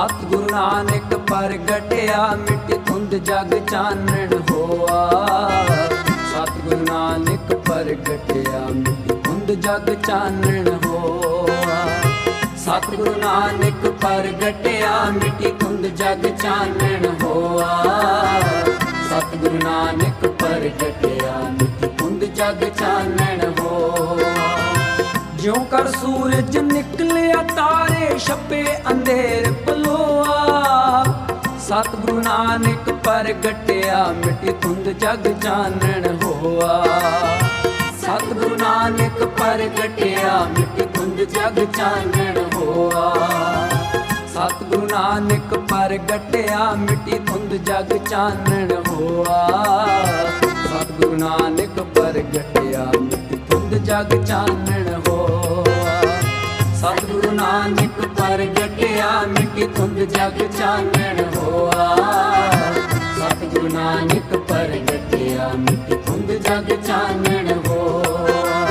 ਸਤਿਗੁਰੂ ਨਾਨਕ ਪ੍ਰਗਟਿਆ, ਮਿਟ ਧੁੰਦ ਜਗ ਚਾਨਣ ਹੋਆ। ਸਤਿਗੁਰੂ ਨਾਨਕ ਪ੍ਰਗਟਿਆ, ਮਿਟ ਧੁੰਦ ਜਗ ਚਾਨਣ ਹੋਆ। ਸਤਿਗੁਰੂ ਨਾਨਕ ਪ੍ਰਗਟਿਆ, ਮਿਟੀ ਧੁੰਦ ਜਗ ਚਾਨਣ ਹੋਆ। ਸਤਿਗੁਰੂ ਨਾਨਕ ਪ੍ਰਗਟਿਆ, ਮਿਟੀ ਧੁੰਦ ਜਗ ਚਾਨਣ ਹੋਆ। ਜਿਉਂ ਕਰ ਸੂਰਜ ਨਿਕਲਿਆ, ਤਾਰੇ ਛੱਪੇ ਅੰਧੇਰ ਸਤਿਗੁਰੂ ਨਾਨਕ ਪ੍ਰਗਟਿਆ, ਮਿਟੀ ਧੁੰਦ ਜਗ ਚਾਨਣ ਹੋਆ। ਸਤਿਗੁਰੂ ਨਾਨਕ ਪ੍ਰਗਟਿਆ, ਮਿਟੀ ਧੁੰਦ ਜਗ ਚਾਨਣ ਹੋਆ। ਸਤਿਗੁਰੂ ਨਾਨਕ ਪ੍ਰਗਟਿਆ, ਮਿਟੀ ਧੁੰਦ ਜਗ ਚਾਨਣ ਹੋਆ। ਸਤਿਗੁਰੂ ਨਾਨਕ ਪ੍ਰਗਟਿਆ, ਮਿਟੀ ਧੁੰਦ ਜਗ ਚਾਨਣ ਨਾਨਕ ਪ੍ਰਗਟਿਆ ਮਿਟੀ ਧੁੰਦ ਜਗ ਚਾਨਣ ਹੋਆ। ਸਤਿਗੁਰੂ ਨਾਨਕ ਪ੍ਰਗਟਿਆ ਮਿੱਟੀ ਧੁੰਦ ਜਗ ਚਾਨਣ ਹੋਆ।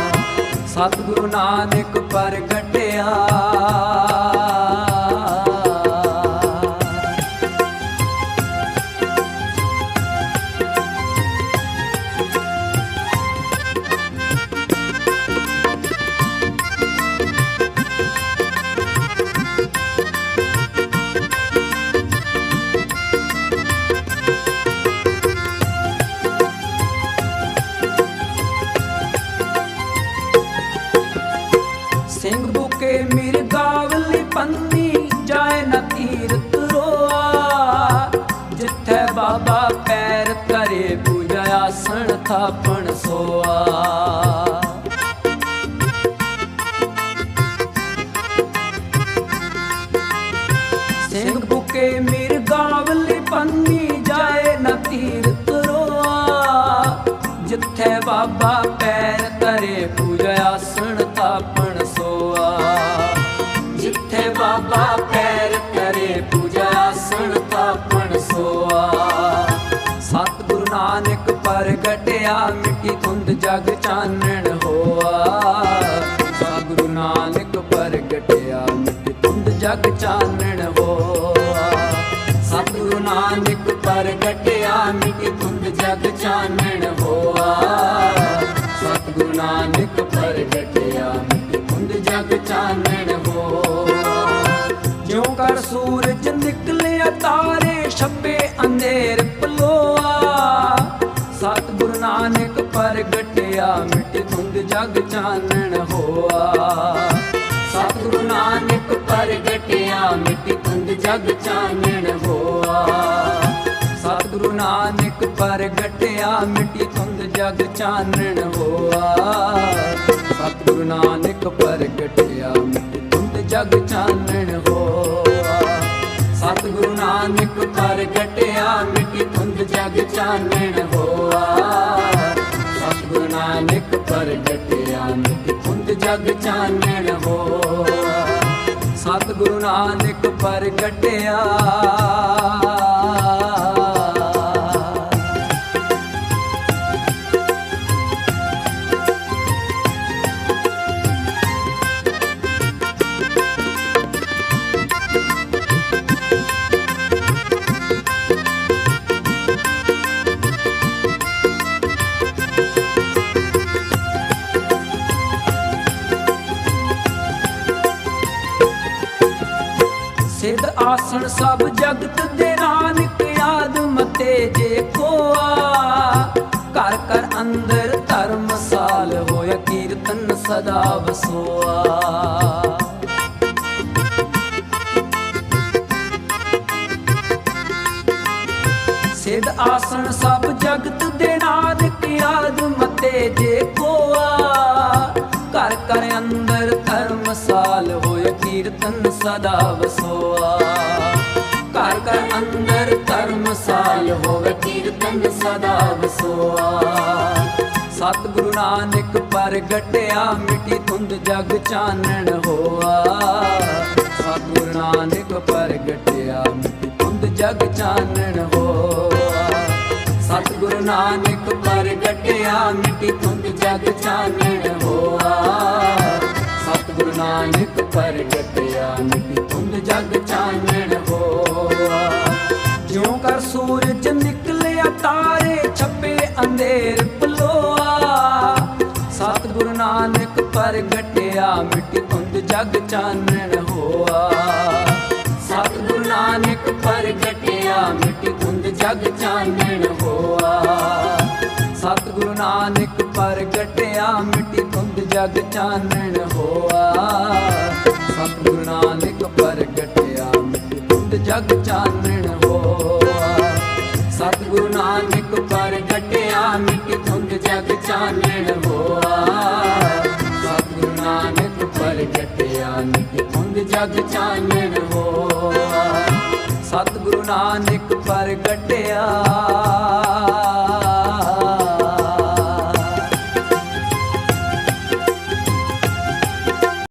ਸਤਿਗੁਰੂ ਨਾਨਕ ਪ੍ਰਗਟਿਆ ਆਪਣ ਥਾਪਣ ਸੋਆ। ਸਿੰਘ ਬੁਕੇ ਮਿਰਗਾਵਲੀ ਪੰਨੀ ਜਾਏ ਨਾ ਤੀਰਤ ਰੋਆ। ਜਿੱਥੇ ਬਾਬਾ ਪੈਰ ਕਰੇ ਪੂਜਾ ਆਸਣ ਤਾਪਣ ਸੋਆ। ਜਿੱਥੇ ਬਾਬਾ ਪੈਰ ਪ੍ਰਗਟਿਆ ਮਿੱਟੀ ਧੁੰਦ ਜਗ ਚਾਨਣ ਹੋਆ। ਸਤਿਗੁਰੂ ਨਾਨਕ ਪ੍ਰਗਟਿਆ ਮਿੱਟੀ ਧੁੰਦ ਜਗ ਚਾਨਣ ਹੋਆ। ਸਤਿਗੁਰੂ ਨਾਨਕ ਪ੍ਰਗਟਿਆ ਮਿੱਟੀ ਧੁੰਦ ਜਗ ਚਾਨਣ ਹੋਆ। ਸਤਿਗੁਰੂ ਨਾਨਕ ਪ੍ਰਗਟਿਆ ਮਿੱਟੀ ਧੁੰਦ ਜਗ ਚਾਨਣ ਹੋਆ। ਜਿਉ ਕਰ ਸੂਰਜ ਨਿਕਲਿਆ, ਤਾਰੇ ਛੱਪੇ ਜਗ ਚਾਨਣ ਹੋਆ। ਸਤਿਗੁਰੂ ਨਾਨਕ ਪ੍ਰਗਟਿਆ, ਮਿੱਟੀ ਧੁੰਦ ਜਗ ਚਾਨਣ ਹੋਆ। ਸਤਿਗੁਰੂ ਨਾਨਕ ਪ੍ਰਗਟਿਆ, ਮਿੱਟੀ ਧੁੰਦ ਜਗ ਚਾਨਣ ਹੋਆ। ਸਤਿਗੁਰੂ ਨਾਨਕ ਪ੍ਰਗਟਿਆ, ਮਿੱਟੀ ਧੁੰਦ ਜਗ ਚਾਨਣ ਹੋਆ। ਸਤਿਗੁਰੂ ਨਾਨਕ ਪ੍ਰਗਟਿਆ, ਮਿੱਟੀ ਧੁੰਦ ਜਗ ਚਾਨਣ ਜਗ ਚਾਨਣ ਹੋ। ਸਤਿਗੁਰੂ ਨਾਨਕ ਪ੍ਰਗਟਿਆ। ਸਿੱਧ ਆਸਣ ਸਭ ਜਗਤ ਦੇ ਨਾਨਕ ਆਦ ਮਤੇ ਜੇ ਕੋਆ। ਘਰ ਘਰ ਅੰਦਰ ਧਰਮਸਾਲ ਹੋਇਆ, ਕੀਰਤਨ ਸਦਾ ਵਸੋਆ। ਸਿੱਧ ਆਸਣ ਸਭ ਜਗਤ ਦੇ ਨਾਨਕ ਆਦ ਮਤੇ ਜੇ ਕੋਆ। ਘਰ ਘਰ ਅੰਦਰ ਧਰਮਸਾਲ ਹੋਏ ਕੀਰਤਨ ਸਦਾ ਵਸੋਆ। ਘਰ ਘਰ ਅੰਦਰ ਧਰਮ ਸਾਲ ਹੋਵੇ ਕੀਰਤਨ ਸਦਾ ਵਸੋਆ। ਸਤਿਗੁਰੂ ਨਾਨਕ ਪ੍ਰਗਟਿਆ, ਮਿੱਟੀ ਧੁੰਦ ਜਗ ਚਾਨਣ ਹੋਆ। ਸਤਿਗੁਰੂ ਨਾਨਕ ਪ੍ਰਗਟਿਆ, ਮਿੱਟੀ ਧੁੰਦ ਜਗ ਚਾਨਣ ਹੋਆ। ਸਤਿਗੁਰੂ ਨਾਨਕ ਪ੍ਰਗਟਿਆ, ਮਿੱਟੀ ਧੁੰਦ ਜਗ ਚਾਨਣ ਹੋਆ। ਨਾਨਕ ਪ੍ਰਗਟਿਆ ਮਿਟੀ ਧੁੰਦ ਜਗ ਚਾਨਣ ਹੋਆ। ਸੂਰਜ ਨਿਕਲਿਆ, ਤਾਰੇ ਛੱਪੇ, ਅੰਧੇਰ ਪਲੋਆ। ਸਤਿਗੁਰੂ ਨਾਨਕ ਪ੍ਰਗਟਿਆ, ਮਿੱਟੀ ਧੁੰਦ ਜਗ ਚਾਨਣ ਹੋਆ। ਸਤਿਗੁਰੂ ਨਾਨਕ ਪ੍ਰਗਟਿਆ, ਮਿੱਟੀ ਧੁੰਦ ਜਗ ਚਾਨਣ ਹੋਆ। ਸਤਿਗੁਰੂ ਨਾਨਕ ਪ੍ਰਗਟਿਆ, ਮਿੱਟੀ ਧੁੰਦ ਜਗ ਚਾਨਣ ਹੋਆ। ਸਤਿਗੁਰੂ ਨਾਨਕ ਪ੍ਰਗਟਿਆ, ਮਿੱਟੀ ਧੁੰਦ ਜਗ ਚਾਨਣ ਹੋਆ। ਸਤਿਗੁਰੂ ਨਾਨਕ ਪ੍ਰਗਟਿਆ, ਮਿੱਟੀ ਧੁੰਦ ਜਗ ਚਾਨਣ ਹੋਆ। ਸਤਿਗੁਰੂ ਨਾਨਕ ਪ੍ਰਗਟਿਆ, ਮਿੱਟੀ ਧੁੰਦ ਜਗ ਚਾਨਣ ਹੋਆ। ਸਤਿਗੁਰੂ ਨਾਨਕ ਪ੍ਰਗਟਿਆ।